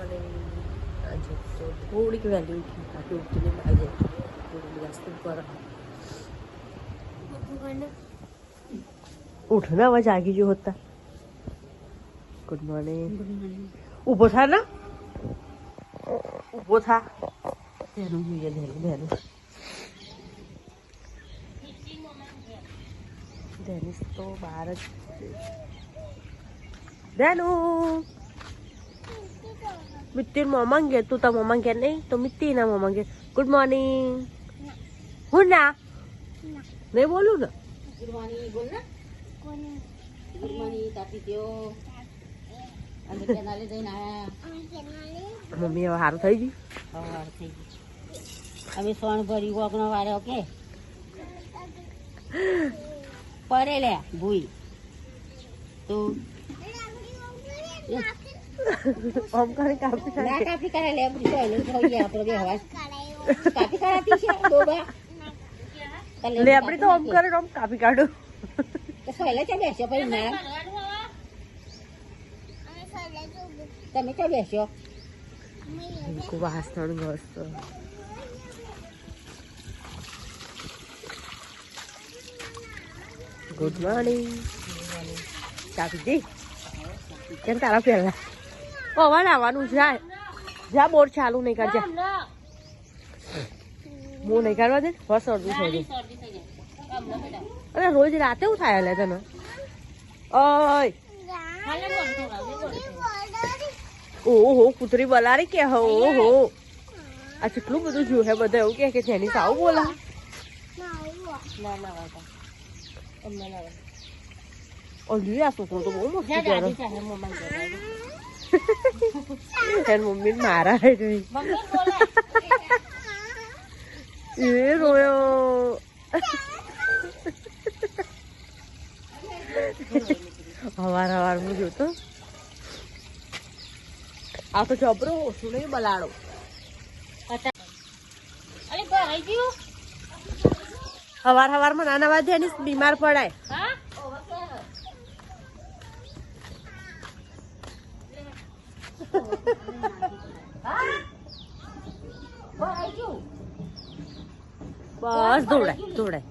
Morning આજે તો થોડીક વહેલી ઉઠી બાકી ઉઠીને આજે થોડી જાસ્તી પર ઉઠને અવાજ જાગી જો હતા ગુડ મોર્નિંગ ઊભો થા ને. ઊભો થા. તેનું જોઈએ ધેનું ધેનું ધેનિસ તો બહાર જ છે. ધેનું મિત્તી મોમાં ગયા તું તાર મોમાં ગયા નહીં તો મિત્તી ના મોમાં ગયા ગુડ મોર્નિંગ હું ના નહીં બોલું ને ગુરવાની બોલ ને ગુડ મોર્નિંગ તાપી કેનાલે મમ્મી હવે થઈ ગયું ગઈ અમે સોણ ભરી વગનો વાળ્યો કે લે ભૂઈ તું આમ કરી કાપી ના નાખે. કાપી કરે લે બધી એનું થઈ ગયા આપણો બે હવા કાપી કરાતી છે ડોબા. લેબડી તો ઓમ કરે ઓમ કાપી કાઢો. તો સોયલા ચા બેસ્યો પછી ના તમે ચા બેસ્યો? ખૂબ વાસણ ઘસતો ગુડ મોર્નિંગ ચાપી દી. કેમ તારા પહેલા? પવન આવવાનું જાય. જા બોર ચાલુ નહીં કરજે. હું નહીં કરવા દે બસ અડધું થઈ જાય. અરે રોજ રાતે હું થાય લે તને. ઓય. ઓહો કૂતરી બલારી કે હો ઓહો. આ કેટલું બધું જોયું હે બધા એવું કે કે જેની સાવ બોલા. ના ના વાતા તમને ના વાતા ઓલી આ તો બહુ જા એની મમ્મી મારા હે જોઈ એ રોયો. હવાર હવાર હું જોતો આ તો જબરો ઓછું નહીં, બલાડો. હવાર હવારમાં નાના વાદે એની બીમાર પડાય હા ભરાઈ ગયું બસ દોડાય દોડાય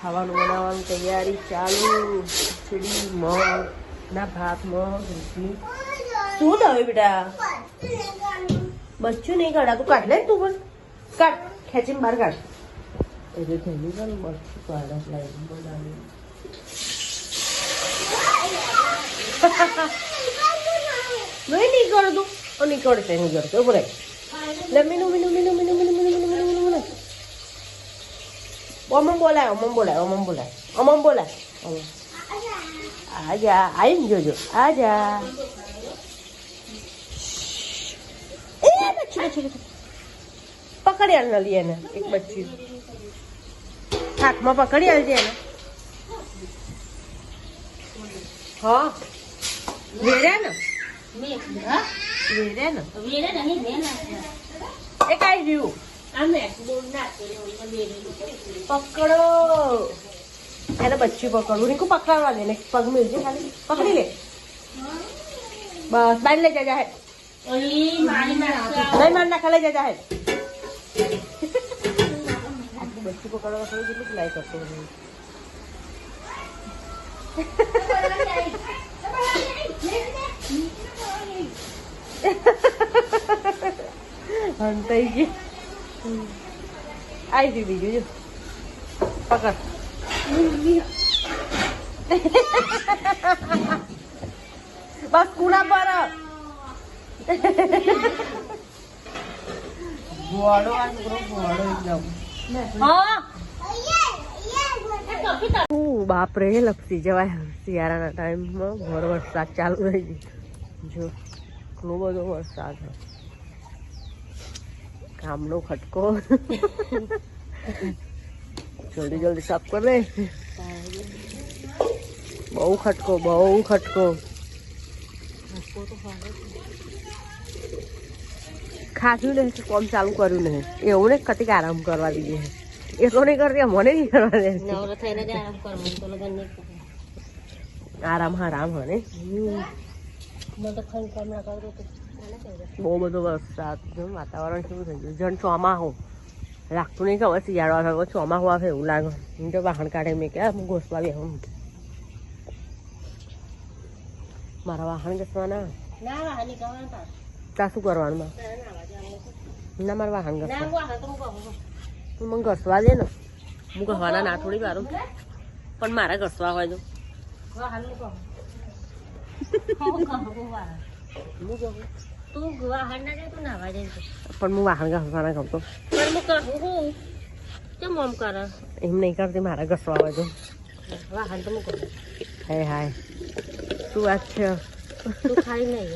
ખાવાનું બનાવવાનું તૈયારી ચાલુ. ખીચડી મગ ના ભાત મગ રોટલી. શું દવે બેટા બચ્ચું નહીં કાઢા તું કાઢ લે તું પણ. કાઢ ખેંચીને બહાર કાઢ. એટલે થેલી કર બચ્ચું કાઢા લાવી બનાવી. નહીં નહીં કર તું? ઓ, નહીં કરશે નહીં કરશે ઊભો રહે લે, મીનુ મીનુ મીનુ મીનુ મીનુ મીનુ મીનુ મીનુ મીનુ ઓમમ બોલાય અમમ બોલાય અમમ બોલાય અમમ બોલાય. ઓમમ. આજા આવીને જોજો, આજા. પકડી આલ નલી એને, એક બચ્ચી. હાથમાં પકડી આલજે એને. હા વેર્યા ને? એ કઈ રહ્યું પકડો એને બચ્ચું પકડવું રીકુ પકડાવવા દે ને પગ મિલજે ખાલી પકડી લે બસ બાઈ લઈ જજા હે નહીં માર નાખા લઈ જજા હે બચ્ચું પકડવા કેટલું લાઈ કરતો હંતાઈ ગઈ આવી ગયું બીજું જો પકડ બસ કુણા પર ગોળો આ છોકરો ગોળો એકદમ હા હું બાપરે લપસી જવાય. શિયાળાના ટાઈમમાં ભર વરસાદ ચાલુ રહી ગયો. જો, એટલો બધો વરસાદ કામનો ખટકો. જલ્દી જલ્દી સાફ કર દે બહુ ખટકો બહુ ખટકો. ખાધું ને કોમ ચાલુ કર્યું નહીં. એવું ને કતિક આરામ કરવા દીધી. એ તો નહીં કરતી મને નહીં કરવા દે. નવરો થઈને જ આરામ કરવાનું તો લગન નહીં કરે આરામ હરામ હને મને તો ખંડ કામ ના કરતો બહુ બધો વરસાદ વાતાવરણ કેવું થઈ ગયું. જણ ચોમાહું. લાગતું નહીં ખબર શિયાળો આવે ચોમાહું આવે એવું લાગે. હું તો વાહન કાઢે મેં કે હું ઘોસવા બેહું મારા વાહન ઘસવાના? ત્યાં શું કરવાનું? ના મારા વાહન ઘસવા તો હું તું મને ઘસવા દે ને. હું ઘસવાના ના થોડી વારું પણ મારે ઘસવા હોય તો. હું હું હું તું પણ હું વાહન ઘસવાના તો. હું હું કરે? એમ નહીં કરતી મારે ઘસવા હોય તો. વાહન તો હું કહું. હાય હાય. શું વાત છે. તું ખાઈ નહીં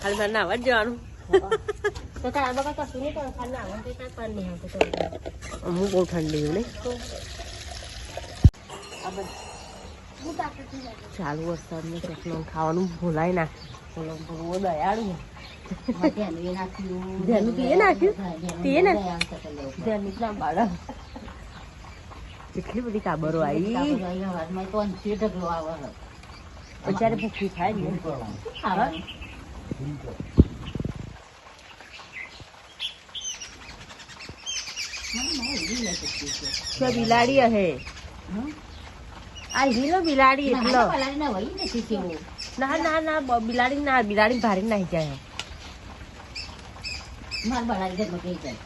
ખાલી મારે નાવા જ જવાનું. તો તારા બકા કશું નહીં પણ ખાલી નાવા તો તાર પાન નહીં આવતું તો હું બહુ ઠંડી છું નહીં ચાલુ વરસાદનું ચકલું ખાવાનું ભૂલાય નાખે બોલો ભગવો દયાળુ ધ્યાન તે ને ના એટલી બધી કાબરો આવી આવે બચારે ભૂખી થાય ને ખાવાનું. મને ના એવી લાગે છે. બિલાડી હે. આ હીરો બિલાડી એટલો. ના ના ના બિલાડી ના બિલાડી ભારી નાહી જાય. માર બલાડી ઘરમાં કહી જાય.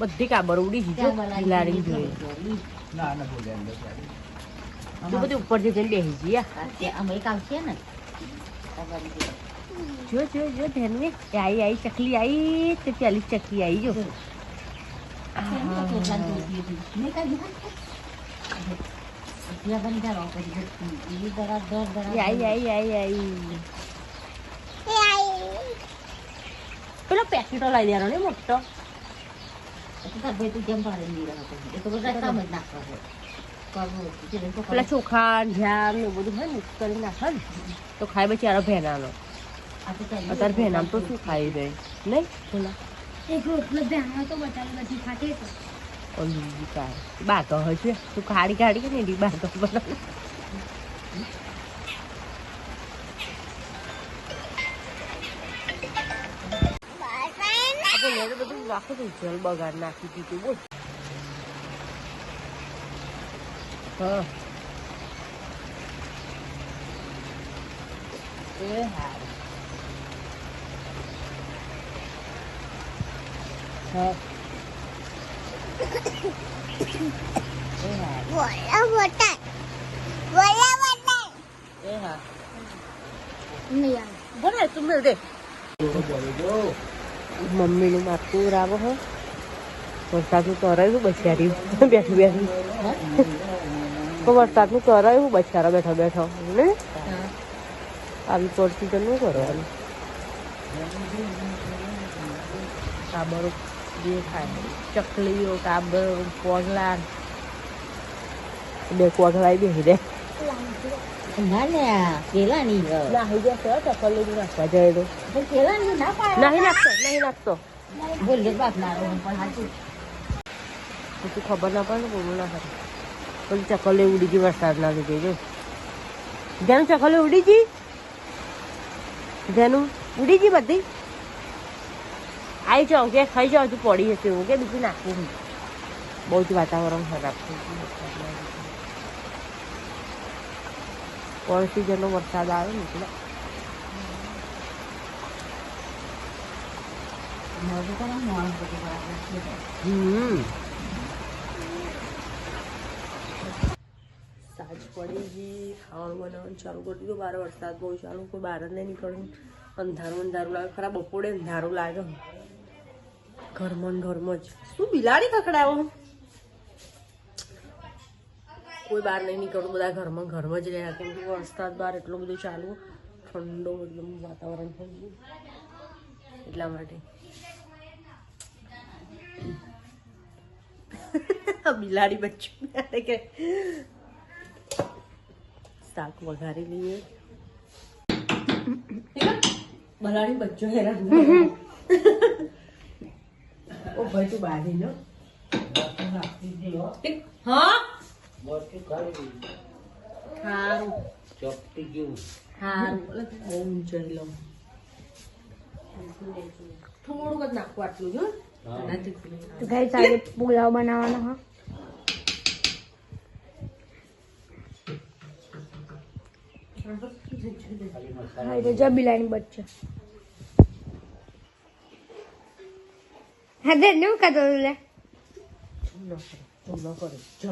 બધી કાબર ઉડી ગઈ જો ત્યાં બિલાડી જોઈએ તો બધી ઉપર જઈને બેસી તે આમ એક આવશે ને. જો જો જો ધ્યાન આઈ આઈ ચકલી આઈ તે પેલી ચકલી આઈ જો. પેલો પેકેટો લાવી દેવાનો ને મોટો. પેલા ચોખા જામ ને બધું હોય મિક્સ કરી નાખે ને તો ખાય બચારો ભેનાનો અત્યારે ભેનામ તો શું ખાઈ જાય નહીં? એક રોટલો ધ્યાનમાં તો બચાવી બધી ખાતી તો ઓલું કાય બાતો હશે તું ખાડી ખાડી ને એની બાતો બનાવ આપણે ઘરે બધું રાખું તો જલ બગાડ નાખી દીધું બોલ. હા. એ હારું હા એ હારું એ હા બોલે તું મિલ દે મમ્મીનું માથું રાવો હો. વરસાદનું કરાયું બચારી બેઠું બેઠું. તો વરસાદનું કરાયું બચારા બેઠો બેઠો. ને? આવી પડતી તો શું કરવાનું. કાબરો જે ખાય ચકલીઓ કાબર કોગલા બે કોગલા બેસી દે ખબર ના પડે ચકલી ઉડી ગઈ વરસાદ ના લીધે જેનું ચકલી ઉડી ગઈ જેનું ઉડી ગઈ બધી આવી જાઓ કે ખાઈ જાઓ, હજુ પડી હશે એવું કે બીજું નાખવું બહુ જ વાતાવરણ ખરાબ થઈ ગયું સિઝનનો વરસાદ આવે ને એટલે. તો સાંજ પડી ગઈ, ખાવાનું બનાવવાનું ચાલુ કરી દીધું. બહાર વરસાદ બહુ ચાલુ, કોઈ બહાર જ નહીં નીકળ્યું. અંધારું અંધારું લાગે. ખરા બપોરે અંધારું લાગે. ઘરમાં ને ઘરમાં જ શું બિલાડી ખખડાવો કોઈ બહાર નહીં નીકળતું, બધા ઘરમાં ને ઘરમાં જ રહ્યા. કેમ કે વરસાદ બહાર એટલો બધો ચાલુ. ઠંડો એકદમ વાતાવરણ થઈ ગયું. એટલા માટે. બિલાડી બચ્ચું બિલાડી કે? શાક વઘારી લઈએ. બલાડી બચ્ચો હેરાન તું બારી લો હા? સારું હારું. બહુ ઊંચાઈ લઉં થોડુંક જ નાખવું આટલું જો તો ગાઈસ આજે પુલાવ બનાવવાનો હા. હા એ તો જબીલાની બચ્ચા હા તે નું કાતો લે ન કરે ન કરે